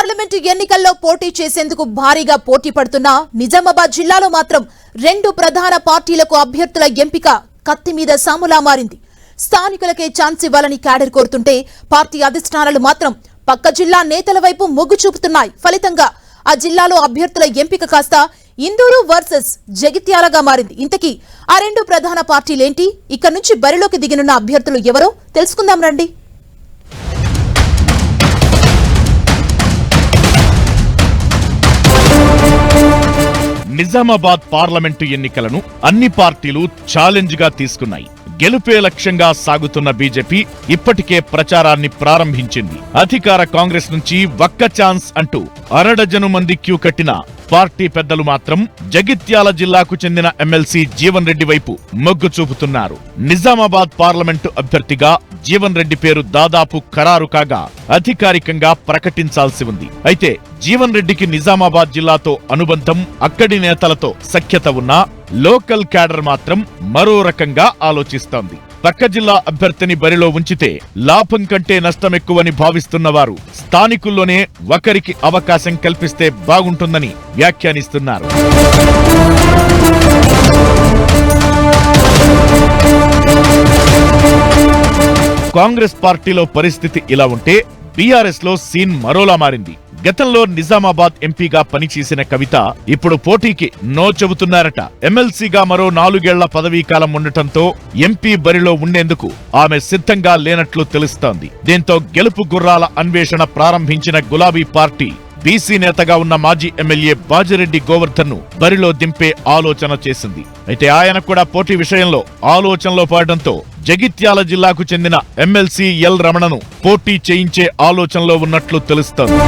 Parliament ఎన్నికల్లో పోటీ చేసేందుకు భారీగా పోటీ పడుతున్న నిజామాబాద్ జిల్లాలో మాత్రం రెండు ప్రధాన పార్టీలకు అభ్యర్థుల ఎంపిక కత్తి మీద సాములా మారింది. స్థానికులకే ఛాన్స్ ఇవ్వాలని క్యాడర్ కోరుతుంటే పార్టీ అధిష్టానాలు మాత్రం పక్క జిల్లా నేతల వైపు మొగ్గు చూపుతున్నాయి. ఫలితంగా ఆ జిల్లాలో అభ్యర్థుల ఎంపిక కాస్త ఇందూరు వర్సెస్ జగిత్యాలగా మారింది. ఇంతకీ ఆ రెండు ప్రధాన పార్టీలేంటి? ఇక్కడ నుంచి బరిలోకి దిగనున్న అభ్యర్థులు ఎవరో? తెలుసుకుందాం రండి. నిజామాబాద్ పార్లమెంటు ఎన్నికలను అన్ని పార్టీలు ఛాలెంజ్గా తీసుకున్నాయి. గెలుపే లక్ష్యంగా సాగుతున్న బీజేపీ ఇప్పటికే ప్రచారాన్ని ప్రారంభించింది. అధికార కాంగ్రెస్ నుంచి ఒక్క ఛాన్స్ అంటూ అరడజను మంది క్యూ కట్టిన పార్టీ పెద్దలు మాత్రం జగిత్యాల జిల్లాకు చెందిన ఎమ్మెల్సీ జీవన్ రెడ్డి వైపు మొగ్గు చూపుతున్నారు. నిజామాబాద్ పార్లమెంటు అభ్యర్థిగా జీవన్ రెడ్డి పేరు దాదాపు ఖరారు కాగా అధికారికంగా ప్రకటించాల్సి ఉంది. అయితే జీవన్ రెడ్డికి నిజామాబాద్ జిల్లాతో అనుబంధం అక్కడి నేతలతో సఖ్యత ఉన్నా లోకల్ క్యాడర్ మాత్రం మరో రకంగా ఆలోచిస్తోంది. పక్క జిల్లా అభ్యర్థిని బరిలో ఉంచితే లాభం కంటే నష్టం ఎక్కువని భావిస్తున్న వారు స్థానికుల్లోనే ఒకరికి అవకాశం కల్పిస్తే బాగుంటుందని వ్యాఖ్యానిస్తున్నారు. కాంగ్రెస్ పార్టీలో పరిస్థితి ఇలా ఉంటే బీఆర్ఎస్లో సీన్ మరోలా మారింది. గతంలో నిజామాబాద్ ఎంపీగా పనిచేసిన కవిత ఇప్పుడు పోటీకి నో చెబుతున్నారట. ఎమ్మెల్సీగా మరో నాలుగేళ్ళ పదవీ కాలం ఉండటంతో ఎంపీ బరిలో ఉండేందుకు ఆమె సిద్ధంగా లేనట్లు తెలుస్తోంది. దీంతో గెలుపు గుర్రాల అన్వేషణ ప్రారంభించిన గులాబీ పార్టీ బీసీ నేతగా ఉన్న మాజీ ఎమ్మెల్యే బాజిరెడ్డి గోవర్ధన్ను బరిలో దింపే ఆలోచన చేసింది. అయితే ఆయన కూడా పోటీ విషయంలో ఆలోచనలో పడడంతో జగిత్యాల జిల్లాకు చెందిన ఎమ్మెల్సీ ఎల్ రమణను పోటీ చేయించే ఆలోచనలో ఉన్నట్లు తెలుస్తోంది.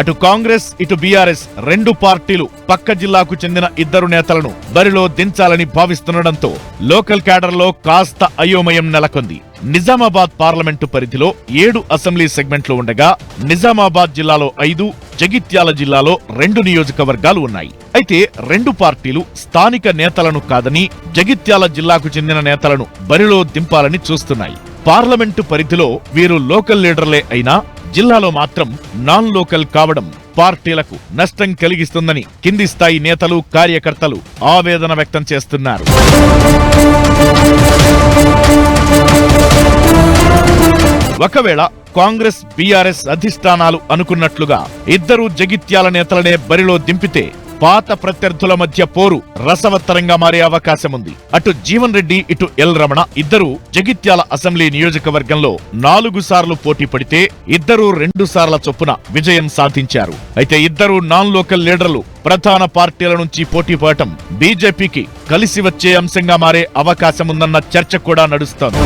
అటు కాంగ్రెస్ ఇటు బీఆర్ఎస్ రెండు పార్టీలు పక్క జిల్లాకు చెందిన ఇద్దరు నేతలను బరిలో దించాలని భావిస్తుండటంతో లోకల్ క్యాడర్లో కాస్త అయోమయం నెలకొంది. నిజామాబాద్ పార్లమెంటు పరిధిలో ఏడు అసెంబ్లీ సెగ్మెంట్లు ఉండగా నిజామాబాద్ జిల్లాలో ఐదు జగిత్యాల జిల్లాలో రెండు నియోజకవర్గాలు ఉన్నాయి. అయితే రెండు పార్టీలు స్థానిక నేతలను కాదని జగిత్యాల జిల్లాకు చెందిన నేతలను బరిలో దింపాలని చూస్తున్నాయి. పార్లమెంటు పరిధిలో వీరు లోకల్ లీడర్లే అయినా జిల్లాలో మాత్రం నాన్ లోకల్ కావడం పార్టీలకు నష్టం కలిగిస్తుందని కింది స్థాయి నేతలు కార్యకర్తలు ఆవేదన వ్యక్తం చేస్తున్నారు. ఒకవేళ కాంగ్రెస్ బీఆర్ఎస్ అధిష్టానాలు అనుకున్నట్లుగా ఇద్దరు జగిత్యాల నేతలనే బరిలో దింపితే పాత ప్రత్యర్థుల మధ్య పోరు రసవత్తరంగా మారే అవకాశం ఉంది అటు జీవన్ రెడ్డి ఇటు ఎల్ రమణ ఇద్దరు జగిత్యాల అసెంబ్లీ నియోజకవర్గంలో నాలుగు సార్లు పోటీ పడితే ఇద్దరు రెండు సార్ల చొప్పున విజయం సాధించారు. అయితే ఇద్దరు నాన్ లోకల్ లీడర్లు ప్రధాన పార్టీల నుంచి పోటీ పడటం బీజేపీకి కలిసి వచ్చే అంశంగా మారే అవకాశం ఉందన్న చర్చ కూడా నడుస్తోంది.